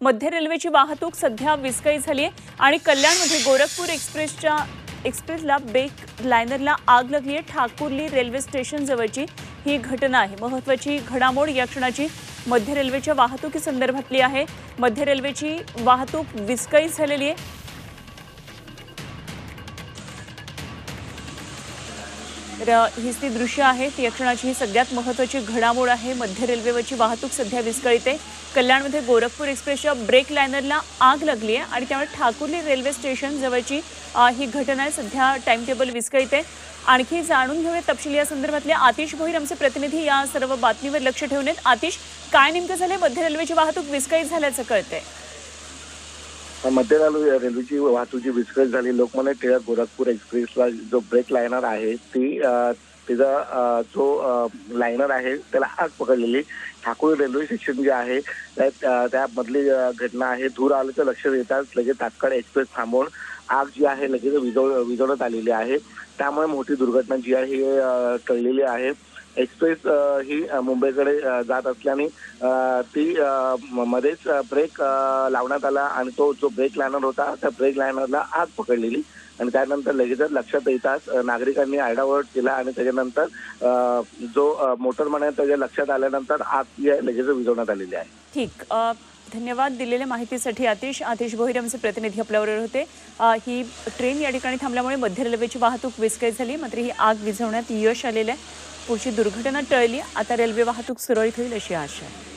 मध्य रेल्वेची वाहतूक सध्या विस्कळीत झाली आहे आणि कल्याणमध्ये गोरखपूर एक्सप्रेसच्या एक्सप्रेसला बेक लायनरला आग लागली आहे. ठाकूरली रेल्वे स्टेशन जवळची ही घटना आहे. महत्वाची घडामोड या क्षणाची मध्य रेल्वेच्या वाहतुकीसंदर्भातली आहे. मध्य रेल्वेची वाहतूक विस्कळीत झालेली आहे. तर ही हीच ती दृश्य आहेत या क्षणाची ही सगळ्यात महत्त्वाची घडामोड आहे. मध्य रेल्वेवरची वाहतूक सध्या विस्कळीत आहे. कल्याणमध्ये गोरखपूर एक्सप्रेसच्या ब्रेक लायनरला आग लागली आहे आणि त्यामुळे ठाकुर्ली रेल्वे स्टेशन जवळची ही घटना आहे. सध्या टाइम टेबल विस्कळीत आहे. आणखी जाणून घेऊया तपशील या संदर्भातले. आतिश भोईर आमचे प्रतिनिधी या सर्व बातमीवर लक्ष ठेवून आहेत. आतिश काय नेमकं झालं मध्य रेल्वेची वाहतूक विस्कळीत झाल्याचं कळतंय. मध्य रेल्वेची वाहतूक विस्कळीत झाली लोकमान्य टिळक गोरखपूर एक्सप्रेसला जो ब्रेक लायनर आहे ती तिचा जो लायनर आहे त्याला आग पकडलेली. ठाकूर रेल्वे स्टेशन जे आहे त्यात त्यामधली घटना आहे. धूर आल्याचं लक्षात येताच लगेच तात्काळ एक्सप्रेस थांबवून आग जी आहे लगेच विजव विझवण्यात आलेली आहे. त्यामुळे मोठी दुर्घटना जी आहे ही टळलेली आहे. एक्सप्रेस ही मुंबईकडे जात असल्याने ती मध्येच ब्रेक लावण्यात आला आणि तो जो ब्रेक लायनर होता त्या ब्रेक लायनरला आग पकडलेली. आणि त्यानंतर लगेचच लक्षात येताच नागरिकांनी आरडाओरड केला आणि त्याच्यानंतर जो अ, मोटरमॅन आहे त्याच्या लक्षात आल्यानंतर आग जी आहे लगेच विझवण्यात आलेली आहे. ठीक. धन्यवाद दिलेल्या माहितीसाठी आतिश. आतिश भोईर आमचे प्रतिनिधी आपल्याबरोबर होते. ही ट्रेन या ठिकाणी थांबल्यामुळे मध्य रेल्वेची वाहतूक विस्कळीत झाली. मात्र ही आग विझवण्यात यश आलेलं आहे. पुढची दुर्घटना टळली. आता रेल्वे वाहतूक सुरळीत होईल अशी आशा आहे.